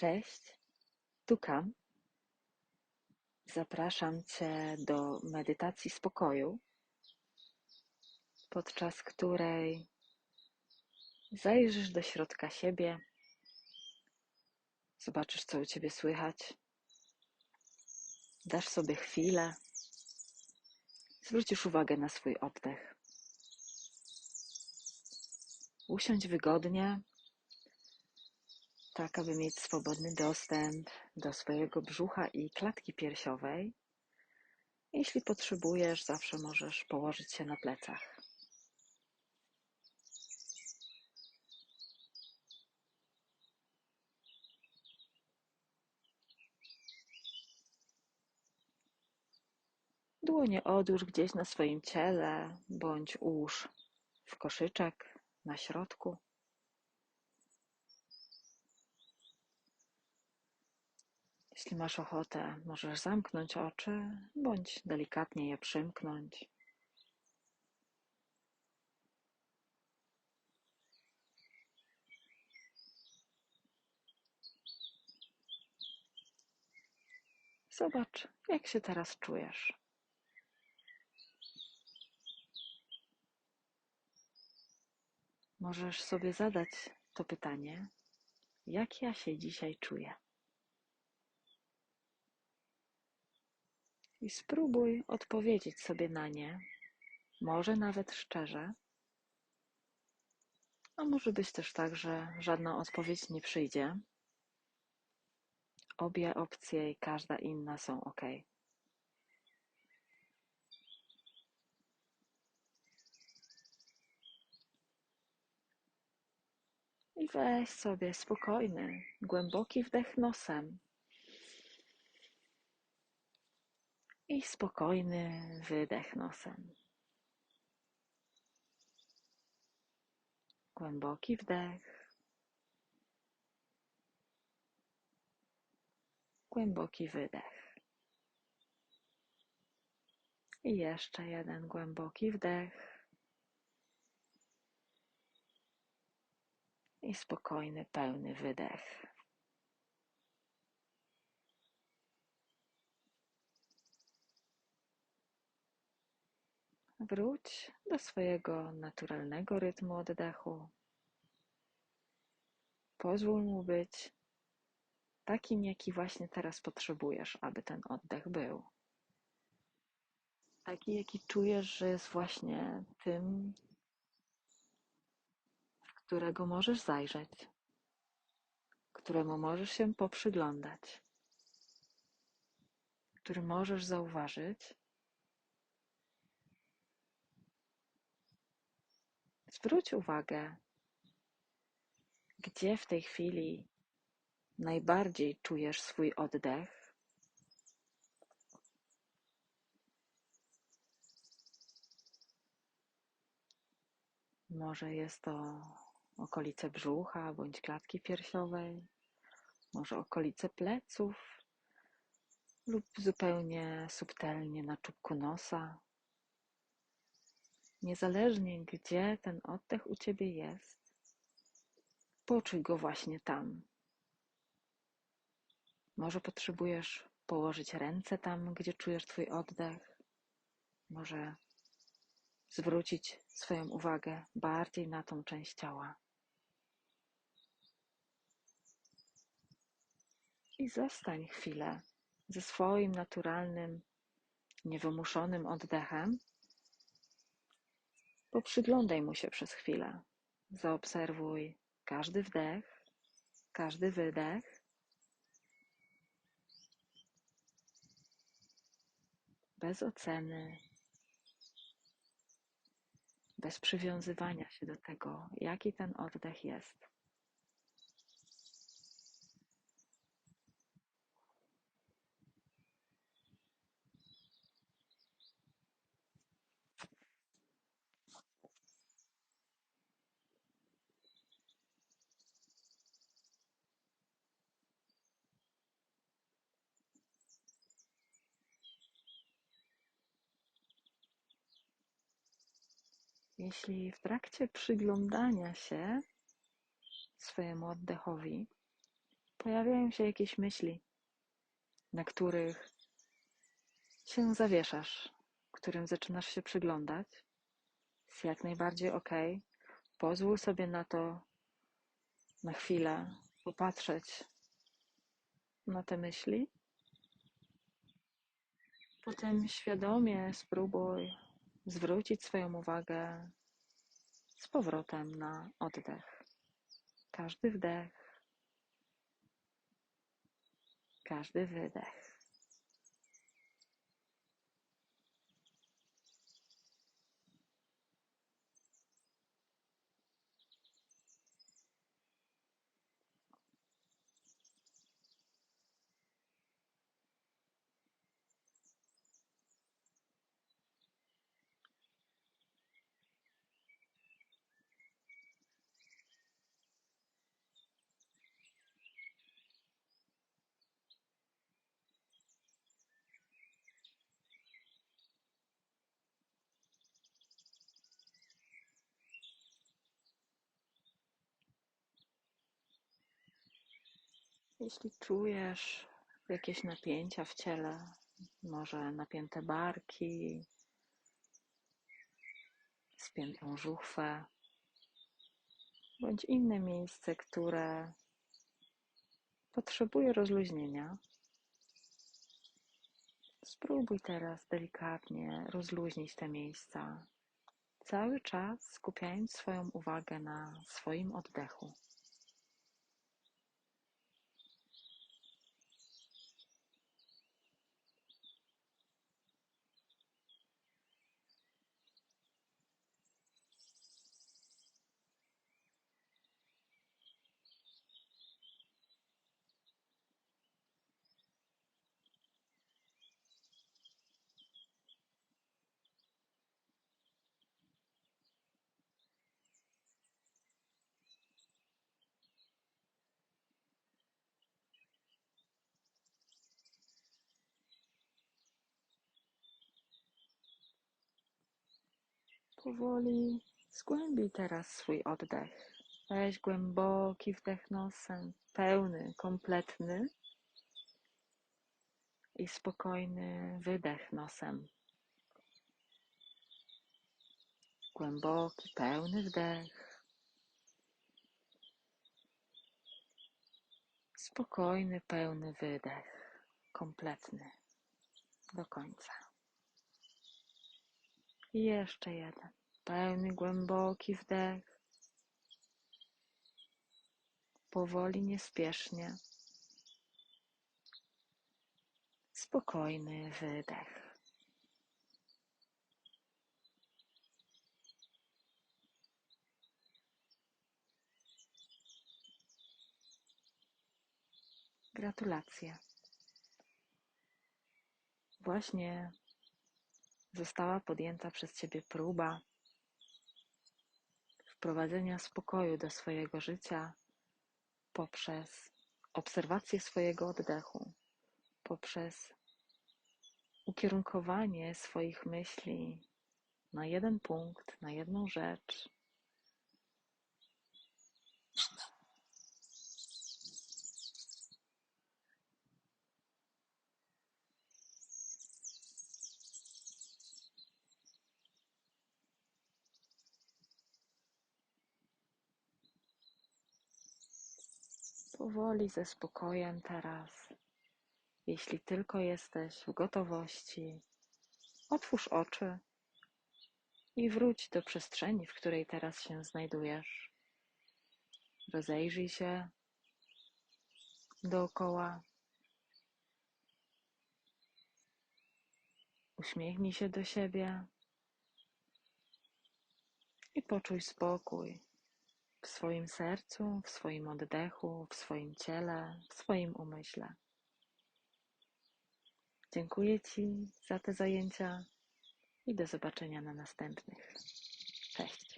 Cześć, tu Kam. Zapraszam Cię do medytacji spokoju, podczas której zajrzysz do środka siebie, zobaczysz, co u Ciebie słychać, dasz sobie chwilę, zwrócisz uwagę na swój oddech. Usiądź wygodnie, tak aby mieć swobodny dostęp do swojego brzucha i klatki piersiowej. Jeśli potrzebujesz, zawsze możesz położyć się na plecach. Dłonie odłóż gdzieś na swoim ciele, bądź ułóż w koszyczek na środku. Jeśli masz ochotę, możesz zamknąć oczy bądź delikatnie je przymknąć. Zobacz, jak się teraz czujesz. Możesz sobie zadać to pytanie, jak ja się dzisiaj czuję. I spróbuj odpowiedzieć sobie na nie, może nawet szczerze, a może być też tak, że żadna odpowiedź nie przyjdzie. Obie opcje i każda inna są ok. I weź sobie spokojny, głęboki wdech nosem i spokojny wydech nosem. Głęboki wdech, głęboki wydech. I jeszcze jeden głęboki wdech i spokojny, pełny wydech. Wróć do swojego naturalnego rytmu oddechu. Pozwól mu być takim, jaki właśnie teraz potrzebujesz, aby ten oddech był. Taki, jaki czujesz, że jest właśnie tym, w którego możesz zajrzeć, któremu możesz się poprzyglądać, który możesz zauważyć, Zwróć uwagę, gdzie w tej chwili najbardziej czujesz swój oddech. Może jest to okolice brzucha bądź klatki piersiowej, może okolice pleców lub zupełnie subtelnie na czubku nosa. Niezależnie gdzie ten oddech u ciebie jest, poczuj go właśnie tam. Może potrzebujesz położyć ręce tam, gdzie czujesz Twój oddech. Może zwrócić swoją uwagę bardziej na tą część ciała. I zostań chwilę ze swoim naturalnym, niewymuszonym oddechem Poprzyglądaj mu się przez chwilę. Zaobserwuj każdy wdech, każdy wydech. Bez oceny, bez przywiązywania się do tego, jaki ten oddech jest. Jeśli w trakcie przyglądania się swojemu oddechowi pojawiają się jakieś myśli, na których się zawieszasz, którym zaczynasz się przyglądać, jest jak najbardziej ok. Pozwól sobie na to na chwilę popatrzeć na te myśli. Potem świadomie spróbuj zwrócić swoją uwagę z powrotem na oddech. Każdy wdech, każdy wydech. Jeśli czujesz jakieś napięcia w ciele, może napięte barki, spiętą żuchwę, bądź inne miejsce, które potrzebuje rozluźnienia, spróbuj teraz delikatnie rozluźnić te miejsca, cały czas skupiając swoją uwagę na swoim oddechu. Powoli zgłębij teraz swój oddech. Weź głęboki wdech nosem, pełny, kompletny i spokojny wydech nosem. Głęboki, pełny wdech. Spokojny, pełny wydech, kompletny do końca. I jeszcze jeden. Pełny, głęboki wdech. Powoli, niespiesznie. Spokojny wydech. Gratulacje. Właśnie została podjęta przez Ciebie próba wprowadzenia spokoju do swojego życia poprzez obserwację swojego oddechu, poprzez ukierunkowanie swoich myśli na jeden punkt, na jedną rzecz. Powoli, ze spokojem teraz. Jeśli tylko jesteś w gotowości, otwórz oczy i wróć do przestrzeni, w której teraz się znajdujesz. Rozejrzyj się dookoła. Uśmiechnij się do siebie i poczuj spokój w swoim sercu, w swoim oddechu, w swoim ciele, w swoim umyśle. Dziękuję Ci za te zajęcia i do zobaczenia na następnych. Cześć.